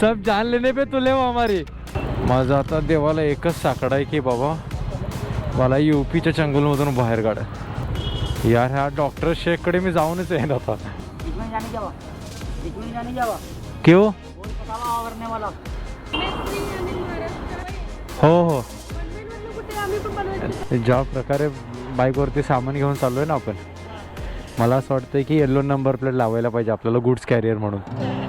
सब जान लेने पे तुले हो हमारी। माझं आता देवाला एकच साकडा आहे की बाबा मला युपीच्या जंगलमधून बाहेर काढा. यार ह्या डॉक्टर शेखकडे मी जाऊनच येईन आता. वाला हो हो. ज्या प्रकारे बाईकवरती सामान घेऊन चाललो आहे ना आपण मला असं वाटतं की येल्लो नंबर प्लेट लावायला पाहिजे आपल्याला गुड्स कॅरियर म्हणून.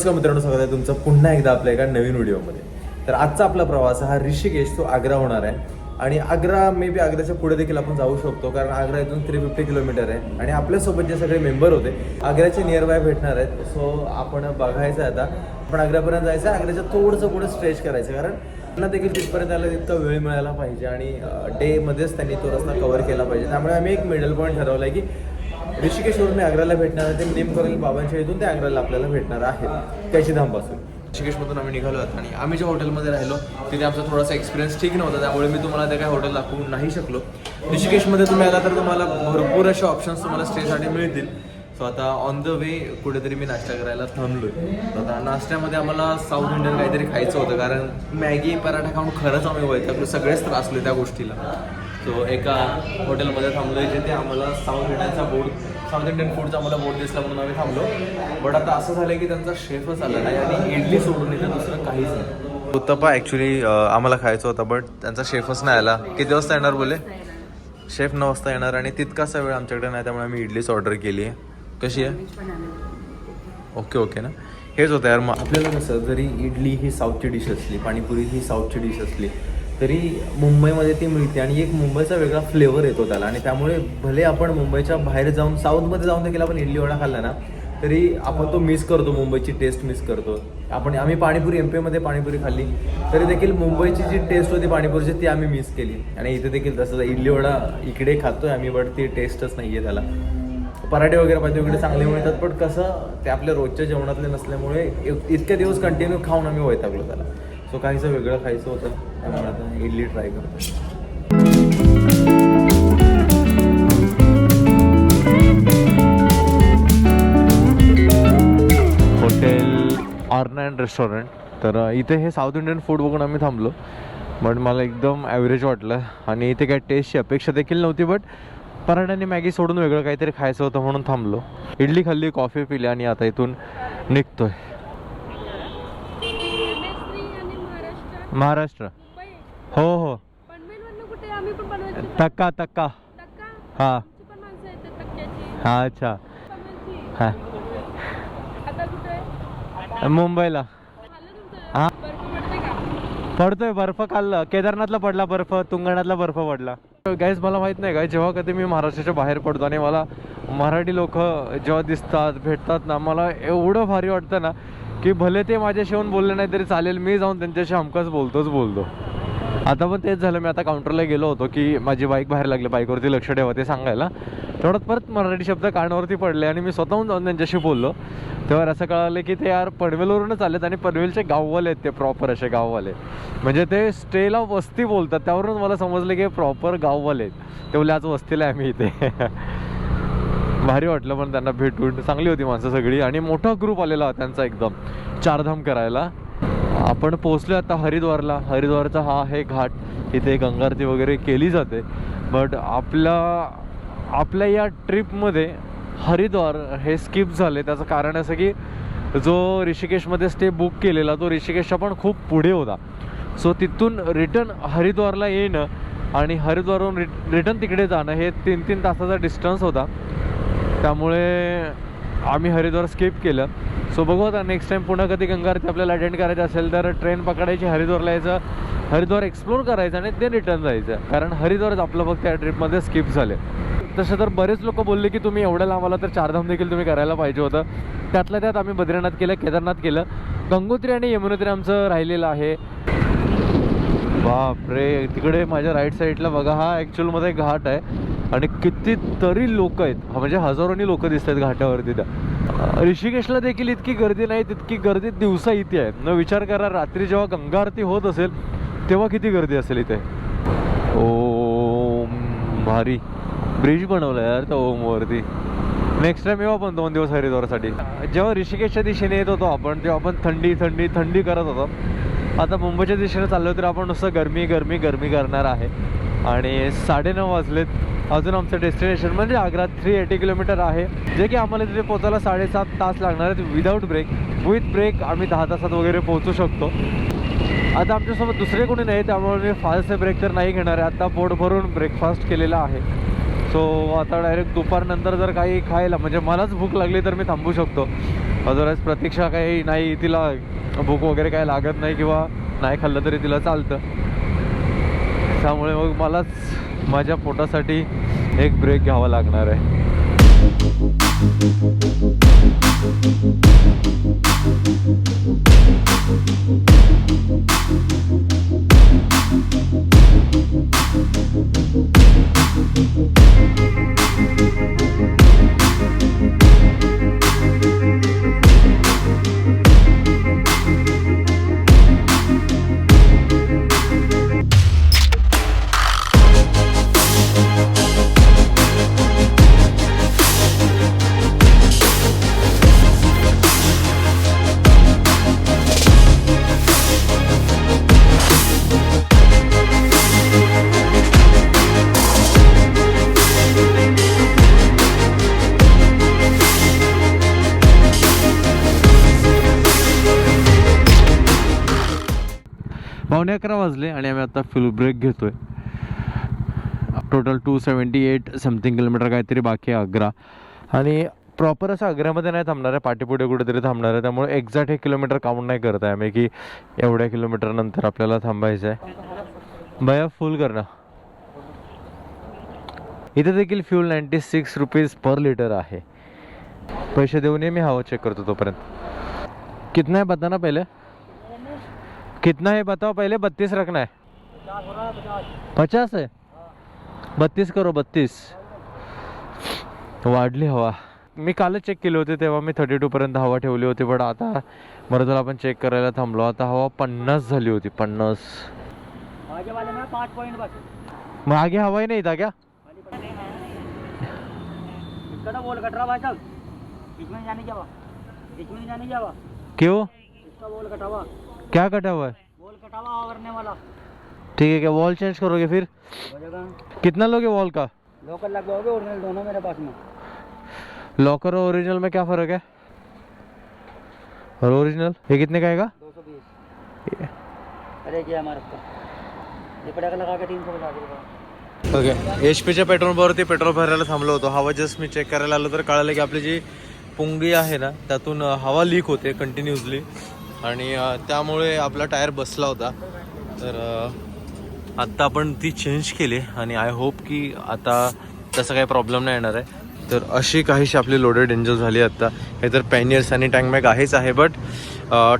नमस्कार मित्रांनो स्वागत आहे तुमचं पुन्हा एकदा आपल्या एका नवीन व्हिडिओमध्ये. तर आजचा आपला प्रवास हा ऋषिकेश तो आग्रा होणार आहे. आणि आग्रा मे बी आग्र्याच्या पुढे देखील आपण जाऊ शकतो कारण आग्रा इथून थ्री फिफ्टी किलोमीटर आहे. आणि आपल्यासोबत जे सगळे मेंबर होते आग्र्याचे नियर बाय भेटणार आहेत. सो आपण बघायचं आहे आता. आपण आग्र्यापर्यंत जायचं आहे. आग्र्याच्या थोडंसं पुढे स्ट्रेच करायचं कारण त्यांना देखील तिथपर्यंत आला तितका वेळ मिळाला पाहिजे. आणि डेमध्येच त्यांनी तो रस्ता कव्हर केला पाहिजे. त्यामुळे आम्ही एक मिडल पॉईंट ठरवला आहे की ऋषिकेशवरून आग्र्याला भेटणार आहे. ते नेमकरल बाबांच्या इथून ते आग्र्याला आपल्याला भेटणार आहेत त्याची धामपासून ऋषिकेशमधून आम्ही निघालो आहोत आणि आम्ही ज्या हॉटेलमध्ये राहिलो तिथे आमचा थोडासा एक्सपिरियन्स ठीक नव्हता. त्यामुळे मी तुम्हाला ते काय हॉटेल दाखवू नाही शकलो. ऋषिकेशमध्ये तुम्ही आला तर तुम्हाला भरपूर असे ऑप्शन्स तुम्हाला स्टेसाठी मिळतील. सो आता ऑन द वे कुठेतरी मी नाश्ता करायला थांबलो. तर आता नाश्त्यामध्ये आम्हाला साऊथ इंडियन काहीतरी खायचं होतं. कारण मॅगी पराठा खाऊन खरंच आम्ही वैतागलो. सगळेच त्रासले त्या गोष्टीला. सो एका हॉटेलमध्ये थांबलो जिथे आम्हाला साऊथ इंडियनचा बोर्ड साऊथ इंडियन फूडचा आम्हाला बोर्ड दिसला म्हणून आम्ही थांबलो. बट आता असं झालं की त्यांचा शेफच आला नाही आणि इडली सोडून इथे दुसरं काहीच नाही. उत्तप्पा ॲक्च्युली आम्हाला खायचं होता बट त्यांचा शेफच नाही आला. किती वाजता येणार बोले? शेफ नऊ वाजता येणार आणि तितकासा वेळ आमच्याकडे नाही त्यामुळे आम्ही इडलीच ऑर्डर केली. आहे कशी आहे? ओके ओके ना? हेच होतं यार मग आपल्याला कसं जरी इडली ही साऊथची डिश असली पाणीपुरी ही साऊथची डिश असली तरी मुंबईमध्ये ती मिळते आणि एक मुंबईचा वेगळा फ्लेवर येतो त्याला. आणि त्यामुळे भले आपण मुंबईच्या बाहेर जाऊन साऊथमध्ये जाऊन देखील आपण इडली वडा खाल्ला ना तरी आपण तो मिस करतो मुंबईची टेस्ट मिस करतो. आपण आम्ही पाणीपुरी एम पीमध्ये पाणीपुरी खाल्ली तरी देखील मुंबईची जी टेस्ट होती पाणीपुरीची ती आम्ही मिस केली. आणि इथे देखील तसंच इडली वडा इकडे खातोय आम्ही बट ती टेस्टच नाही आहे त्याला. पराठे वगैरे पाहिजे वगैरे चांगले मिळतात पण कसं ते आपल्या रोजच्या जेवणातले नसल्यामुळे इतके दिवस कंटिन्यू खाऊन आम्ही वैतागलो त्याला. सो काहीसं वेगळं खायचं होतं त्यामुळे आता इडली ट्राय करतो हॉटेल आर्ना अँड रेस्टॉरंट. तर इथे हे साऊथ इंडियन फूड बघून आम्ही थांबलो. बट मला एकदम ॲव्हरेज वाटलं. आणि इथे काय टेस्टची अपेक्षा देखील नव्हती बट पराठा आणि मॅगी सोडून वेगळं काहीतरी खायचं होतं म्हणून थांबलो. इडली खाल्ली कॉफी पिली आणि आता इथून निघतोय. महाराष्ट्र. हो हो. तक्का तक्का. हा. हा अच्छा. हा. मुंबईला. हा. पडतोय बर्फ काल केदारनाथला पडला बर्फ तुंगनाथला बर्फ पडला. गाईज मला माहीत नाही का जेव्हा कधी मी महाराष्ट्राच्या बाहेर पडतो आणि मला मराठी लोक जेव्हा दिसतात भेटतात ना मला एवढं भारी वाटतं ना की भले ते माझ्याशी येऊन बोलले नाही तरी चालेल मी जाऊन त्यांच्याशी हमखास बोलतोच बोलतो. आता पण तेच झालं मी आता काउंटरला गेलो होतो की माझी बाईक बाहेर लागली बाईकवरती लक्ष ठेवा ते सांगायला. तेवढ्यात परत मराठी शब्द कानावरती पडले आणि मी स्वतःहून जाऊन त्यांच्याशी बोललो. तेव्हा असं कळालं की ते यार पनवेलवरूनच आलेत आणि पनवेलचे गाववाले आहेत ते प्रॉपर असे गाववाले. म्हणजे ते स्टेला वस्ती बोलतात त्यावरून मला समजलं की प्रॉपर गाववाले आहेत. ते आज वस्तीला आहे आम्ही इथे. भारी वाटलं पण त्यांना भेटून चांगली होती माणसं सगळी. आणि मोठा ग्रुप आलेला होता त्यांचा एकदम. चारधाम करायला. आपण पोहोचलो आता हरिद्वारला. हरिद्वारचा हा आहे घाट. इथे गंगारती वगैरे केली जाते. बट आपल्या आपल्या या ट्रिपमध्ये हरिद्वार हे स्किप झाले. त्याचं कारण असं की जो ऋषिकेशमध्ये स्टे बुक केलेला तो ऋषिकेशचा पण खूप पुढे होता. सो तिथून रिटर्न हरिद्वारला येणं आणि हरिद्वारहून रिट रिटर्न तिकडे जाणं हे तीन तीन तासाचा डिस्टन्स होता. त्यामुळे आम्ही हरिद्वार स्किप केलं. सो बघू आता नेक्स्ट टाईम पुन्हा कधी गंगा आरती आपल्याला अटेंड करायचं असेल तर ट्रेन पकडायची हरिद्वारला यायचं. हरिद्वार एक्सप्लोर करायचं आणि ते रिटर्न जायचं. कारण हरिद्वारच आपलं फक्त या ट्रिपमध्ये स्किप झाले. तसं तर बरेच लोक बोलले की तुम्ही एवढ्या लांबाला तर चारधाम देखील तुम्ही करायला पाहिजे होतं. त्यातल्या त्यात आम्ही बद्रीनाथ केलं केदारनाथ केलं. गंगोत्री आणि यमुनोत्री आमचं राहिलेलं आहे. बापरे तिकडे माझ्या राईट साईडला बघा हा ॲक्च्युअलमध्ये घाट आहे. आणि कितीतरी लोक आहेत. हा म्हणजे हजारोनी लोक दिसत आहेत घाटावरती त्या. ऋषिकेशला देखील इतकी गर्दी नाही तितकी गर्दी दिवसा इथे आहे. न विचार करा रात्री जेव्हा गंगा आरती होत असेल तेव्हा किती गर्दी असेल इथे. ओम भारी. ब्रिज बनवला यार त्या ओमवरती नेक्स्ट टाइम येऊ आपण दोन दिवस हरिद्वारासाठी. जेव्हा ऋषिकेशच्या दिशेने येत होतो आपण तेव्हा आपण थंडी थंडी थंडी करत होतो. आता मुंबईच्या दिशेने चाललो तर आपण नुसतं गरमी गरमी गरमी करणार आहे. आणि साडेनऊ वाजलेत. अजून आमचं डेस्टिनेशन म्हणजे आग्रा थ्री एटी किलोमीटर आहे. जे की आम्हाला तिथे पोचायला साडेसात तास लागणार आहेत विदाऊट ब्रेक विथ ब्रेक आम्ही दहा तासात वगैरे पोहोचू शकतो. आता आमच्यासोबत दुसरे कोणी नाही त्यामुळे मी फास्ट ब्रेक तर नाही घेणार आहे. आता पोट भरून ब्रेकफास्ट केलेला आहे. सो आता डायरेक्ट दुपारनंतर जर काही खायला म्हणजे मलाच भूक लागली तर मी थांबू शकतो. अदरवाईज प्रतीक्षा काही नाही तिला भूक वगैरे काही लागत नाही किंवा नाही खाल्लं तरी तिला चालतं. त्यामुळे मग मलाच माझ्या पोटासाठी एक ब्रेक घ्यावा लागणार आहे. पावणे अकरा वाजले आणि आम्ही आता फुल ब्रेक घेतोय. Total two seventy eight something kilometre काहीतरी बाकी आहे आग्रा. आणि प्रॉपर असं आग्र्यामध्ये नाही थांबणार आहे पाठीपुढे कुठेतरी थांबणार आहे त्यामुळे एक्झॅक्ट एक किलोमीटर काउंट नाही करत आहे आम्ही की एवढ्या किलोमीटर नंतर आपल्याला थांबायचं आहे. भया फुल करणं इथे देखील fuel ninety six rupees per litre आहे. पैसे देऊन ये मी हवा चेक करतो तोपर्यंत. कितना है बताना पहले? कितना है बताओ पहले बत्तीस रखना है। पचास हो? बत्तीस करो बत्तीस। वाढली हवा। मी कालच चेक केले होते तेव्हा मी थर्टी पर्यंत हवा ठेवली होती पण आता बरं झालं आपण चेक करायला थांबलो. आता हवा पन्नास झाली होती पन्नास. मग आगे हवाही नाही था क्या इसका तो बोल कट रहा भाई साहब इसमें जाने जावा. इसमें जाने जावा. क्यों? इसका बोल कटा हुआ क्या कटा हुआ है? बोल कटा हुआ करने वाला। ठीक है क्या वॉल चेंज करोगे फिर? कितना लोगे वॉल का? लोकल लग जाओगे ओरिजिनल दोनों मेरे पास में। लॉकर और ओरिजिनल में क्या फ़र्क है? और ओरिजिनल ये कितने का आएगा? दो सौ बीस। अरे क्या हमारा ये पड़ेगा लगा के तीन सौ बता देगा ओके एच पीच्या पेट्रोल पंपावरती पेट्रोल भरायला थांबलो होतो. हवा जस्ट मी चेक करायला आलो तर कळालं की आपली जी पुंगी आहे ना त्यातून हवा लीक होते कंटिन्युअसली आणि त्यामुळे आपला टायर बसला होता. तर आत्ता आपण ती चेंज केली आणि आय होप की आता तसा काही प्रॉब्लेम नाही येणार आहे. तर अशी काहीशी आपली लोडेड एंजल झाली आत्ता. हे तर पॅनियर्स आणि टँक बॅग आहेच आहे बट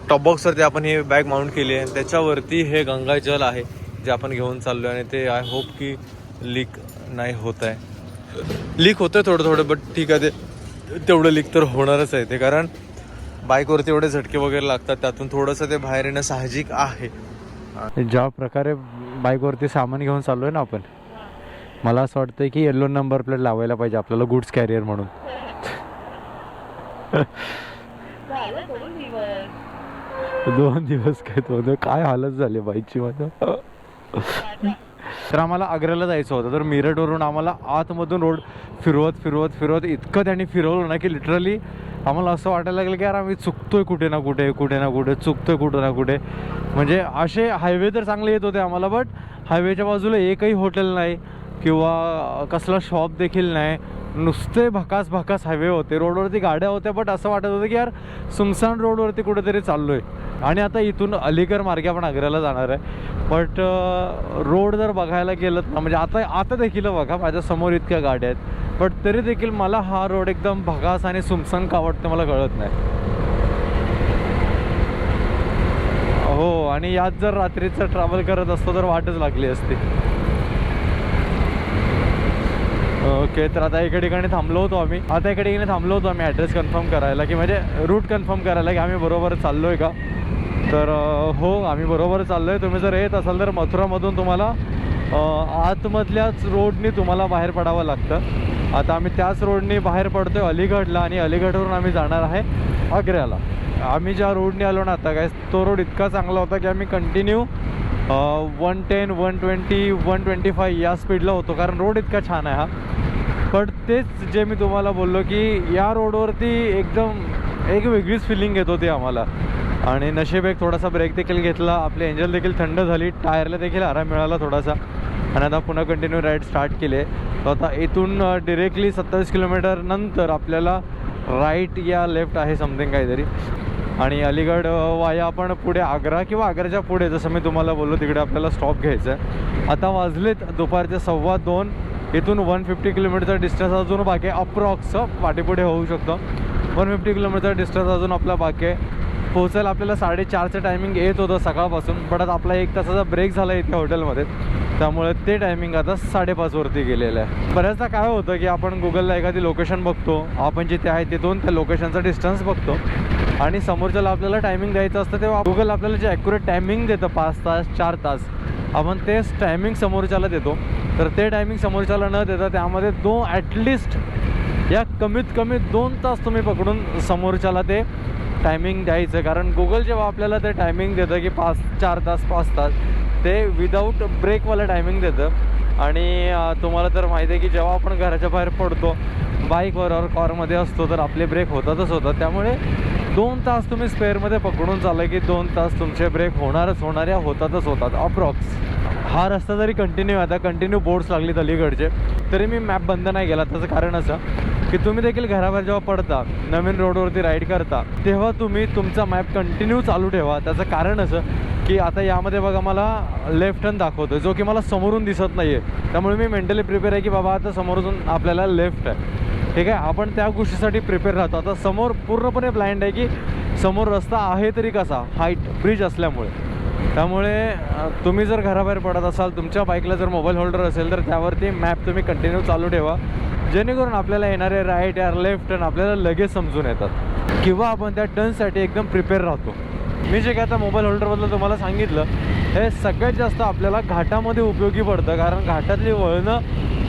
टॉप बॉक्सवरती आपण ही बॅग माउंट केली आहे. त्याच्यावरती हे गंगाजल आहे जे आपण घेऊन चाललो आहे आणि ते आय होप की लीक नाही होत आहे. लीक होतं थोडं थोडं बट ठीक आहे. ते तेवढं लीक तर होणारच आहे ते. कारण बाईकवरती एवढे झटके वगैरे लागतात त्यातून थोडंसं ते बाहेर येणं साहजिक आहे. ज्या प्रकारे बाईकवरती सामान घेऊन चाललो आहे ना आपण मला असं वाटतं की येल्लो नंबर प्लेट लावायला पाहिजे आपल्याला गुड्स कॅरियर म्हणून. दोन दिवस काय तो काय हालत झाली बाईकची माझ्या तर आम्हाला आग्र्याला जायचं होतं तर मिरटवरून आम्हाला आतमधून रोड फिरवत फिरवत फिरवत इतकं त्यांनी फिरवलं ना की लिटरली आम्हाला असं वाटायला लागलं की यार आम्ही चुकतोय कुठे ना कुठे कुठे ना कुठे चुकतोय कुठे ना कुठे. म्हणजे असे हायवे तर चांगले येत होते आम्हाला बट हायवेच्या बाजूला एकही हॉटेल नाही किंवा कसला शॉप देखील नाही. नुसते भकास भकास हायवे होते. रोडवरती गाड्या होत्या बट असं वाटत होतं की यार सुमसान रोडवरती कुठेतरी चाललो आहे आणि आता इथून अलीगड मार्गे आपण आग्र्याला जाणार आहे. बट रोड जर बघायला गेलं ना म्हणजे आता आता देखील बघा माझ्यासमोर इतक्या गाड्या आहेत. बट तरी देखील मला हा रोड एकदम भगास आणि सुमसन का वाटतं मला कळत नाही. हो आणि यात जर रात्रीचं ट्रॅव्हल करत असतो तर वाटच लागली असती. ओके तर आता एका ठिकाणी थांबलो होतो आम्ही. आता एका ठिकाणी थांबलो होतो आम्ही ॲड्रेस कन्फर्म करायला की म्हणजे रूट कन्फर्म करायला की आम्ही बरोबर चाललो आहे का? तर हो आम्ही बरोबर चाललो आहे तुम्ही जर येत असाल तर मथुरामधून तुम्हाला आतमधल्याच रोडनी तुम्हाला बाहेर पडावं लागतं. आता आम्ही त्याच रोडनी बाहेर पडतो आहे अलीगडला आणि अलीगडवरून आम्ही जाणार आहे आग्र्याला. आम्ही ज्या रोडने आलो ना आता काय तो रोड इतका चांगला होता की आम्ही continue one ten one twenty one twenty five या स्पीडला होतो कारण रोड इतका छान आहे हा. पण तेच जे मी तुम्हाला बोललो की या रोडवरती एकदम एक वेगळीच फिलिंग येत होती आम्हाला. आणि नशीब एक थोडासा ब्रेक देखील घेतला. आपली एंजल देखील थंड झाली. टायरला देखील आराम मिळाला थोडासा. आणि आता पुन्हा कंटिन्यू राईड स्टार्ट केले तर आता इथून डिरेक्टली सत्तावीस किलोमीटर नंतर आपल्याला राईट या लेफ्ट आहे समथिंग काहीतरी. आणि अलीगड वाया आपण पुढे आग्रा किंवा आग्र्याच्या पुढे जसं मी तुम्हाला बोललो तिकडे आपल्याला स्टॉप घ्यायचा आहे आता वाजलेत दुपारचे सव्वा दोन. इथून वन फिफ्टी किलोमीटरचा डिस्टन्स अजून बाकी आहे. अप्रॉक्स पाठीपुढे होऊ शकतो. वन फिफ्टी किलोमीटर डिस्टन्स अजून आपला बाकी आहे. पोहोचायला आपल्याला साडेचारचं टायमिंग येत होतं सकाळपासून बट आता आपला एक तासाचा ब्रेक झाला इथे हॉटेलमध्ये त्यामुळे ते टायमिंग आता साडेपाचवरती गेलेलं आहे. बऱ्याचदा काय होतं की आपण गुगलला एखादी लोकेशन बघतो आपण जिथे आहे तिथून त्या लोकेशनचा डिस्टन्स बघतो. आणि समोरच्याला आपल्याला टायमिंग द्यायचं असतं तेव्हा गुगल आपल्याला जे ॲक्युरेट टायमिंग देतं पाच तास चार तास आपण तेच टायमिंग समोरच्याला देतो. तर ते टायमिंग समोरच्याला न देता त्यामध्ये दोन ॲटलिस्ट या कमीत कमी दोन तास तुम्ही पकडून समोरच्याला ते टायमिंग द्यायचं. कारण गुगल जेव्हा आपल्याला ते टायमिंग देतं की पाच चार तास पाच तास ते विदाऊट ब्रेकवालं टायमिंग देतं. आणि तुम्हाला तर माहिती आहे की जेव्हा आपण घराच्या बाहेर पडतो बाईकवर और कारमध्ये असतो तर आपले ब्रेक होतातच होतात. त्यामुळे दोन तास तुम्ही स्पेअरमध्ये पकडून चाललं की दोन तास तुमचे ब्रेक होणारच होणार या होतातच होतात. अप्रॉक्स हा रस्ता जरी कंटिन्यू आता कंटिन्यू बोर्ड्स लागलीत अलीकडचे तरी मी मॅप बंद नाही केला. त्याचं कारण असं की तुम्ही देखील घराबाहेर जेव्हा पडता नवीन रोडवरती राईड करता तेव्हा तुम्ही तुमचा मॅप कंटिन्यू चालू ठेवा. त्याचं कारण असं की आता यामध्ये बघा मला लेफ्ट टर्न दाखवतो जो की मला समोरून दिसत नाही आहे त्यामुळे मी मेंटली प्रिपेअर आहे की बाबा आता समोरून आपल्याला लेफ्ट आहे. ठीक आहे आपण त्या गोष्टीसाठी प्रिपेअर राहतो. आता समोर पूर्णपणे ब्लाइंड आहे की समोर रस्ता आहे तरी कसा? हाईट ब्रिज असल्यामुळे. त्यामुळे तुम्ही जर घराबाहेर पडत असाल तुमच्या बाईकला जर मोबाईल होल्डर असेल तर त्यावरती मॅप तुम्ही कंटिन्यू चालू ठेवा. जेणेकरून आपल्याला येणारे राईट यार लेफ्ट टर्न आपल्याला लगेच समजून येतात. किंवा आपण त्या टर्नसाठी एकदम प्रिपेअर राहतो. मी जे काय आता मोबाईल होल्डरबद्दल तुम्हाला सांगितलं हे सगळ्यात जास्त आपल्याला घाटामध्ये उपयोगी पडतं. कारण घाटातली वळणं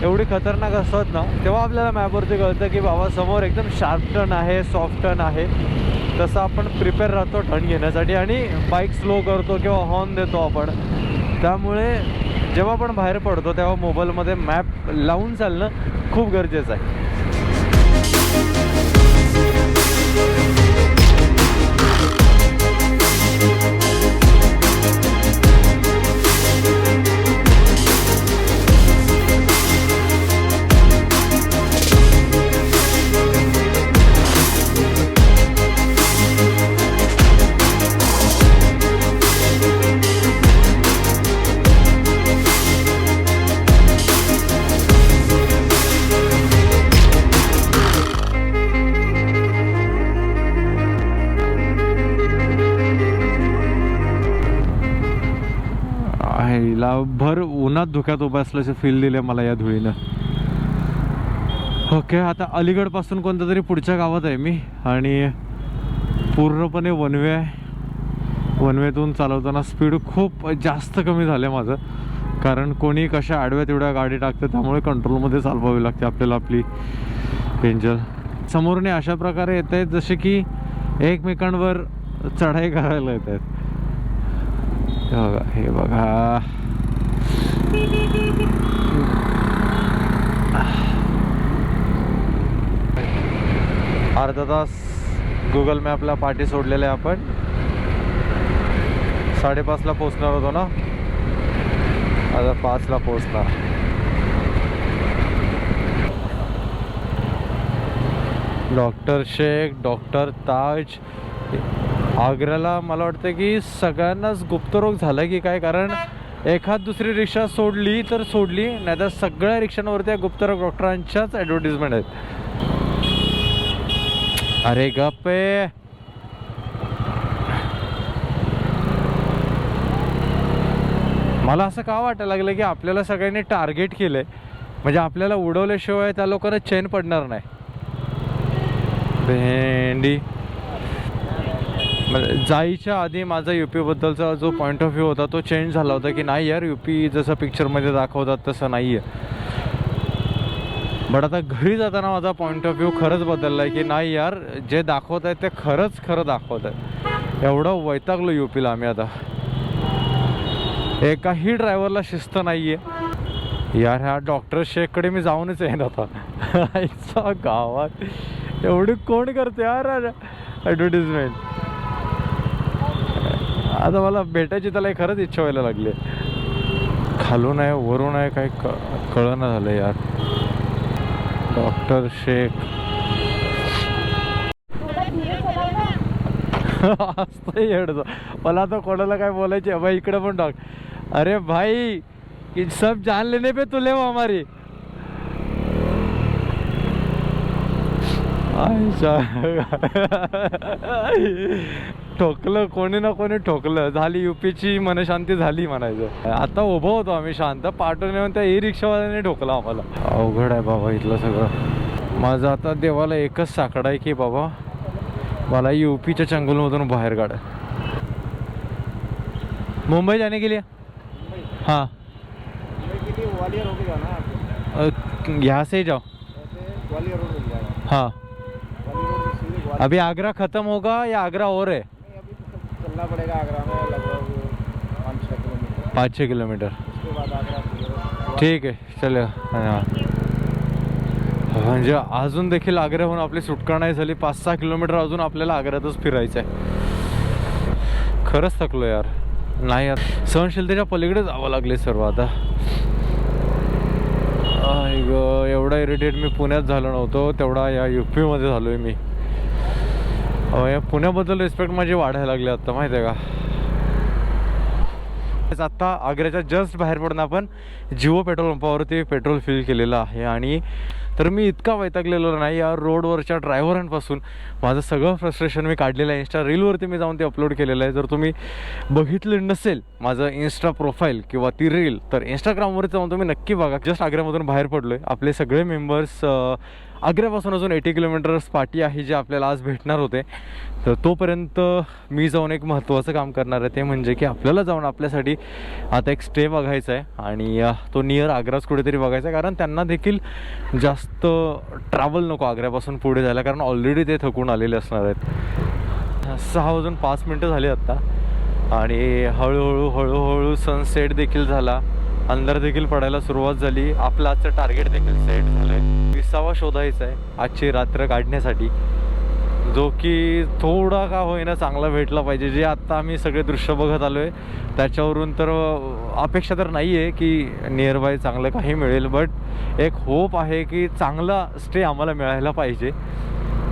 एवढी खतरनाक असतात ना तेव्हा आपल्याला मॅपवरती कळतं की बाबा समोर एकदम शार्प टर्न आहे सॉफ्ट टर्न आहे. तसं आपण प्रिपेअर राहतो टर्न घेण्यासाठी आणि बाईक स्लो करतो किंवा हॉर्न देतो आपण. त्यामुळे जेव्हा आपण बाहेर पडतो तेव्हा मोबाईलमध्ये मॅप लावून चालणं खूप गरजेचं आहे. हिला भर उन्हात धुक्यात उभा असल्याचं फील दिले मला या धुळीनं. ओके आता अलीगडपासून कोणत्या तरी पुढच्या गावात आहे मी आणि पूर्णपणे वनवे आहे. वनवेतून चालवताना स्पीड खूप जास्त कमी झालं आहे माझं. कारण कोणी कशा आडव्या तेवढ्या गाडी टाकतं त्यामुळे कंट्रोलमध्ये चालवावी लागते आपल्याला आपली पेंजल. समोरने अशा प्रकारे येत आहेत जसे की एकमेकांवर चढाई करायला येत आहेत बघा हे बघा. अर्धा तास गुगल मॅपला पाठी सोडलेले आहे आपण. साडेपाचला पोचणार होतो ना? आता पाचला पोचणार डॉक्टर शेख डॉक्टर ताज आग्र्याला मला वाटतं की सगळ्यांनाच गुप्तरोग झाला की काय? कारण एखाद दुसरी रिक्षा सोडली तर सोडली नाही तर सगळ्या रिक्षांवरती या गुप्तरोग डॉक्टरांच्याच ॲडव्हर्टिजमेंट आहेत. अरे गप्पे. मला असं का वाटायला लागलं की आपल्याला सगळ्यांनी टार्गेट केलंय? म्हणजे आपल्याला उडवल्याशिवाय त्या लोकांना चैन पडणार नाही. भेंडी. म्हणजे जाईच्या जायच्या आधी माझा यू पीबद्दलचा जो पॉईंट ऑफ व्ह्यू होता तो चेंज झाला होता की नाही यार यू पी जसं पिक्चरमध्ये दाखवतात तसं नाही आहे बट आता घरी जाताना माझा पॉईंट ऑफ व्ह्यू खरंच बदलला आहे की नाही यार जे दाखवत आहेत ते खरंच खरं दाखवत आहेत. एवढं वैतागलो यू पीला आम्ही आता. एकाही ड्रायव्हरला शिस्त नाही आहे यार ह्या डॉक्टर शेखकडे मी जाऊनच येईन आता. गावात. एवढी कोण करते? यार ॲडव्हर्टिजमेंट आता मला भेटायची त्याला खरंच इच्छा व्हायला लागली. खालून आहे वरून आहे काही क कळना झालं यार. डॉक्टर शेख. असतं मला आता कोणाला काय बोलायचे भाई इकडं पण डॉक्टर अरे भाई सब जान लेने पे तुले हो हमारी. ठोकलं कोणी ना कोणी ठोकलं. झाली युपीची मनशांती झाली म्हणायचं. आता उभं होतो आम्ही शांत. पाठवून येऊन त्या ई रिक्षावाल्याने ठोकला आम्हाला. अवघड आहे बाबा इथलं सगळं. माझं आता देवाला एकच साकडा आहे की बाबा मला यूपीच्या चंगलमधून बाहेर काढा. मुंबई जाने के लिए? हाँ. है यहाँ से ही जाओ हाँ ग्वालियर रोड से सीधे ग्वालियर अभी आगरा खत्म होगा या आगरा और है? नहीं अभी तो चलना पड़ेगा आगरा में लगभग पाँच छः किलोमीटर। ठीक आहे चल हां म्हणजे अजून देखील आग्र्याहून आपली सुटका नाही झाली पाच सहा किलोमीटर अजून आपल्याला आग्र्यातच फिरायचं आहे. खरंच थकलो यार. नाही यार सहनशीलतेच्या पलीकडे जावं लागले सर्व आता. एवढा इरिटेट मी पुण्यात झालो नव्हतो तेवढा या यू पीमध्ये झालो आहे मी. पुण्याबद्दल रिस्पेक्ट माझी वाढायला लागली आत्ता माहिती आहे का? आत्ता आग्र्याच्या जस्ट बाहेर पडून आपण जिओ पेट्रोल पंपावरती पेट्रोल फिल केलेलं आहे आणि तर मी इतका वैतागलेलो नाही या रोडवरच्या ड्रायव्हरांपासून माझं सगळं फ्रस्ट्रेशन मी काढलेलं आहे. इन्स्टा रीलवरती मी जाऊन ते अपलोड केलेलं आहे. जर तुम्ही बघितलं नसेल माझं इन्स्टा प्रोफाईल किंवा ती रील तर इंस्टाग्रामवरती जाऊन तुम्ही नक्की बघा. जस्ट आग्र्यामधून बाहेर पडलो आहे आपले सगळे मेंबर्स आग्र्यापासून अजून एटी किलोमीटर्स पाठी आहे जे आपल्याला आज भेटणार होते. तर तोपर्यंत मी जाऊन एक महत्त्वाचं काम करणार आहे ते म्हणजे की आपल्याला जाऊन आपल्यासाठी आता एक स्टे बघायचा आहे आणि तो नियर आग्राच कुठेतरी बघायचा आहे. कारण त्यांना देखील जास्त ट्रॅव्हल नको आग्र्यापासून पुढे जायला कारण ऑलरेडी ते थकून आलेले असणार आहेत. सहा वाजून पाच मिनटं झाली आत्ता आणि हळूहळू हळूहळू सनसेट देखील झाला. अंधार देखील पडायला सुरुवात झाली. आपलं आजचं टार्गेट देखील सेट झालं आहे विसावा शोधायचा आहे आजची रात्र काढण्यासाठी. जो की थोडा का होईना चांगला भेटला पाहिजे. जे आत्ता आम्ही सगळे दृश्य बघत आलो आहे त्याच्यावरून तर अपेक्षा तर नाही आहे की नियर बाय चांगलं काही मिळेल. बट एक होप आहे की चांगला स्टे आम्हाला मिळायला पाहिजे.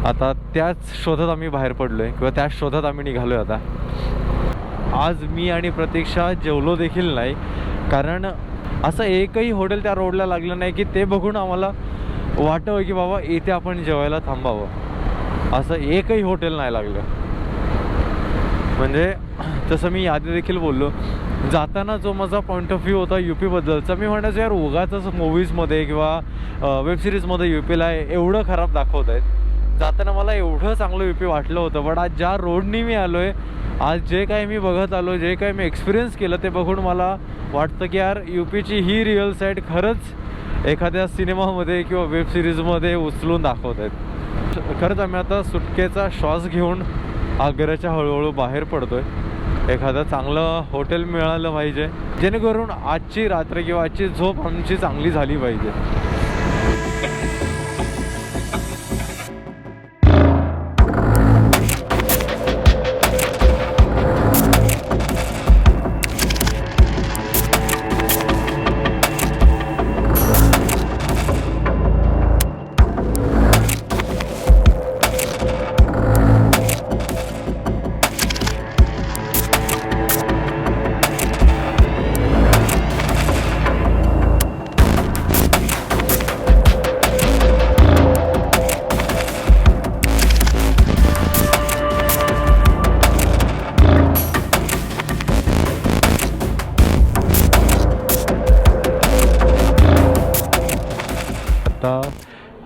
आता त्याच शोधात आम्ही बाहेर पडलो आहे किंवा त्याच शोधात आम्ही निघालो आहे आता. आज मी आणि प्रतीक्षा जेवलो देखील नाही. कारण असं एकही हॉटेल त्या रोडला लागलं नाही की ते बघून आम्हाला वाटावं की बाबा इथे आपण जेवायला थांबावं. असं एकही हॉटेल नाही लागलं. म्हणजे तसं मी यादी देखील बोललो. जाताना जो माझा पॉईंट ऑफ व्ह्यू होता यू पीबद्दलचा मी म्हणायचं यार उगाचंच मूवीजमध्ये किंवा वेब सिरीजमध्ये यू पीला एवढं खराब दाखवत आहेत. जाताना मला एवढं चांगलं यू पी वाटलं होतं बट आज ज्या रोडनी मी आलो आहे आज जे काही मी बघत आलो जे काही मी एक्सपिरियन्स केलं ते बघून मला वाटतं की यार यू पीची ही रिअल साईड खरंच एखाद्या सिनेमामध्ये किंवा वेब सिरीजमध्ये उचलून दाखवत आहेत खरंच आम्ही आता सुटकेचा श्वास घेऊन आग्र्याच्या हळूहळू बाहेर पडतोय. एखादं चांगलं हॉटेल मिळालं पाहिजे. जेणेकरून आजची रात्र किंवा आजची झोप आमची चांगली झाली पाहिजे.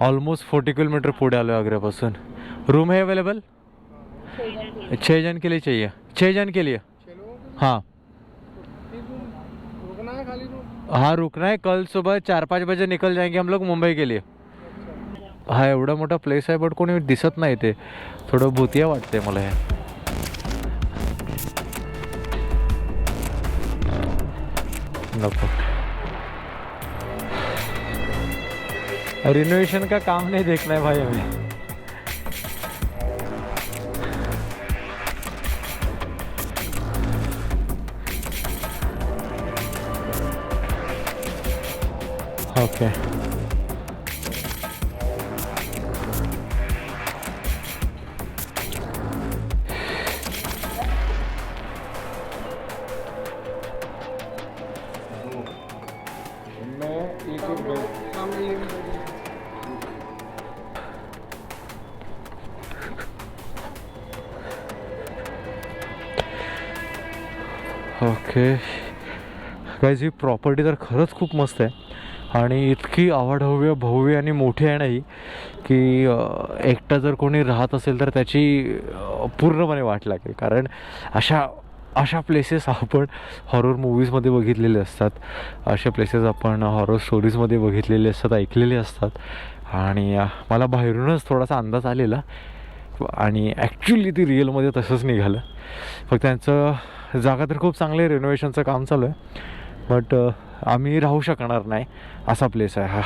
ऑलमोस्ट फोर्टी किलोमीटर पुढे आलो आगऱ्यापासून रूम है अवेलेबल छः जन के लिए चाहिए. छः जन के लिए? हाँ. हाँ रुकना है. कल सुबह चार पाच बजे निकल जाएँगे हम लोग मुंबई के लिए. हा, एवढा मोठा प्लेस आहे बट कोणी दिसत नाही ते. थोडं भूतिया वाटते मला हे. नको. रिनोवेशन का काम नहीं देखना है भाई हमें। ओके ओके गाईज ही प्रॉपर्टी तर खरंच खूप मस्त आहे. आणि इतकी आवाढव्य भव्य आणि मोठी आहे नाही की एकटा जर कोणी राहत असेल तर त्याची पूर्णपणे वाट लागेल. कारण अशा अशा प्लेसेस आपण हॉरर मूवीजमध्ये बघितलेले असतात. अशा प्लेसेस आपण हॉरर स्टोरीजमध्ये बघितलेले असतात ऐकलेले असतात. आणि मला बाहेरूनच थोडासा अंदाज आलेला. आणि ॲक्च्युली ती रिअलमध्ये तसंच निघालं. फक्त त्यांचं जागा तर खूप चांगलं आहे रेनोव्हेशनचं काम चालू आहे. बट uh, आम्ही राहू शकणार नाही. असा प्लेस आहे हा.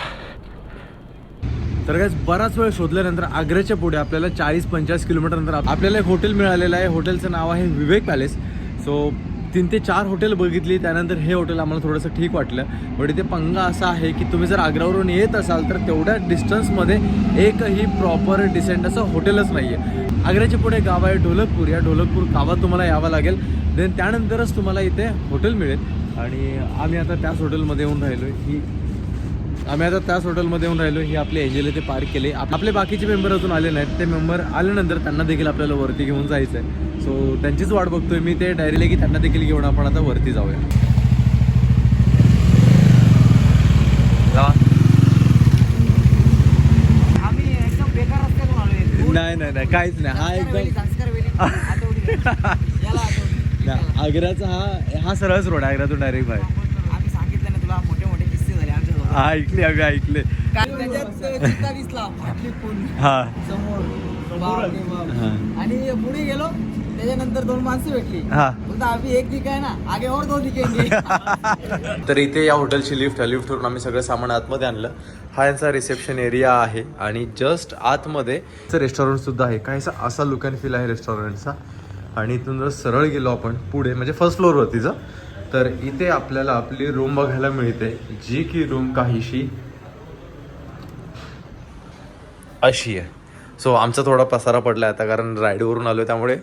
तर काय बराच वेळ शोधल्यानंतर आग्र्याच्या पुढे आपल्याला चाळीस पंचाळीस किलोमीटर नंतर आपल्याला एक हॉटेल मिळालेलं आहे. हॉटेलचं नाव आहे विवेक पॅलेस सो तीन ते चार हॉटेल बघितली. त्यानंतर हे हॉटेल आम्हाला थोडंसं ठीक वाटलं. बट इथे पंगा असा आहे की तुम्ही जर आग्र्यावरून येत असाल तर तेवढ्या डिस्टन्समध्ये एकही प्रॉपर डिसेंट असं हॉटेलच नाही आहे आग्र्याच्या पुढे गाव आहे ढोलकपूर. या ढोलकपूर गावात तुम्हाला यावं लागेल. देन त्यानंतरच तुम्हाला इथे हॉटेल मिळेल. आणि आम्ही आता त्याच हॉटेलमध्ये येऊन राहिलो ही आम्ही आता त्याच हॉटेलमध्ये येऊन राहिलो ही आपले एजल ते पार्क केले. आप- आपले बाकीचे मेंबर अजून आले नाहीत. ते मेंबर आल्यानंतर त्यांना देखील आपल्याला वरती घेऊन जायचं आहे सो त्यांचीच वाट बघतोय. मी ते डायरेक्टली की त्यांना देखील घेऊन आपण आता वरती जाऊया. नाही नाही नाही. काहीच नाही. हा एकदम आग्र्याचा हा हा सरळच रोड आहे आग्र्यातून डायरेक्ट बाहेर. आम्ही सांगितलं ना तुला मोठे मोठे किस्से झाले आमच्या हा ऐकले आम्ही ऐकले. त्याच्यात चित्ता दिसला फाटली पूल हा. समोर. बाप रे बाप. हा. आणि पुढे गेलो त्याच्यानंतर दोन माणसं भेटली. हा. बोलता अभी एक दिखाय ना आगे और दो दिखेंगे तर इथे या हॉटेलची लिफ्ट आहे. लिफ्टवरून आम्ही सगळं सामान आतमध्ये आणलं. हा यांचा रिसेप्शन एरिया आहे. आणि जस्ट आतमध्ये रेस्टॉरंट सुद्धा आहे. काहीसा असा लुक अँड फील आहे रेस्टॉरंटचा आणि इथून जर सरळ गेलो आपण पुढे म्हणजे फर्स्ट फ्लोअरवरतीच तर इथे आपल्याला आपली रूम बघायला मिळते जी की रूम काहीशी अशी आहे. सो आमचा थोडा पसारा पडला आता कारण राईडवरून आलो त्यामुळे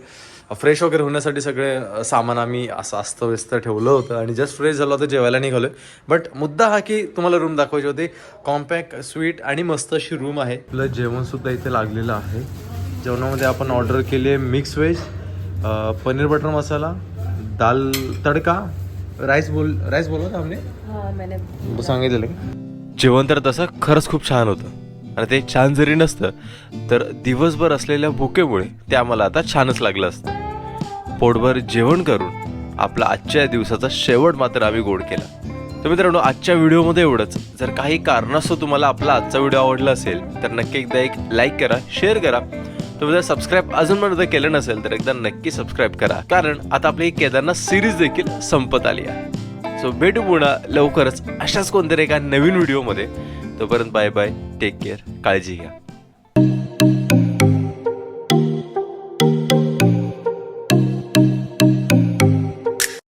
फ्रेश वगैरे होण्यासाठी सगळे सामान आम्ही असं अस्तव्यस्त ठेवलं होतं आणि जस्ट फ्रेश झालं होतं जेवायला निघालो बट मुद्दा हा की तुम्हाला रूम दाखवायची होती कॉम्पॅक्ट स्वीट आणि मस्त अशी रूम आहे. आपलं जेवणसुद्धा इथे लागलेलं आहे. जेवणामध्ये आपण ऑर्डर केली आहे mix veg paneer butter masala dal tadka rice बोल राईस बोलवा ना हमने सांगितलेलं जेवण तर तसं खरंच खूप छान होतं. आणि ते छान जरी नसतं तर दिवसभर असलेल्या भुकेमुळे ते आम्हाला आता छानच लागलं असतं. पोटभर जेवण करून आपला आजच्या दिवसाचा शेवट मात्र आम्ही गोड केला. तर मित्रांनो आजच्या व्हिडिओमध्ये एवढंच. जर काही कारणास्तव तुम्हाला आपला आजचा व्हिडिओ आवडला असेल तर नक्की एकदा एक लाईक करा शेअर करा. तुम्ही जर सबस्क्राईब अजून केलं नसेल तर एकदा नक्की सबस्क्राईब करा. कारण आता आपली केदारनाथ सिरीज देखील संपत आली आहे. सो भेटू पुन्हा लवकरच अशाच कोणतरी एका नवीन व्हिडिओमध्ये तोपर्यंत बाय बाय टेक केअर काळजी घ्या.